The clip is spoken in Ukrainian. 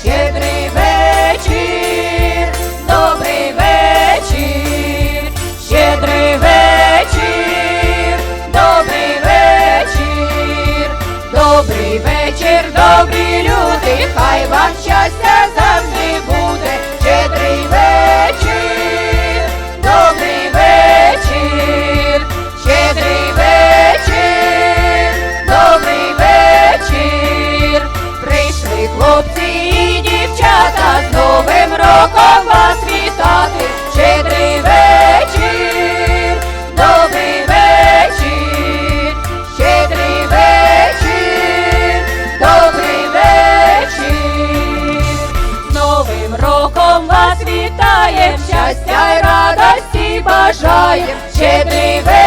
щедрий вечір, добрий вечір, щедрий вечір, добрий вечір, добрий вечір, добрі люди, хай вам щастя завжди буде, щедрий вечір, добрий вечір, щедрий вечір, добрий вечір, прийшли хлопці вітаєм, щастя й радості бажаєм, щедрий вечір.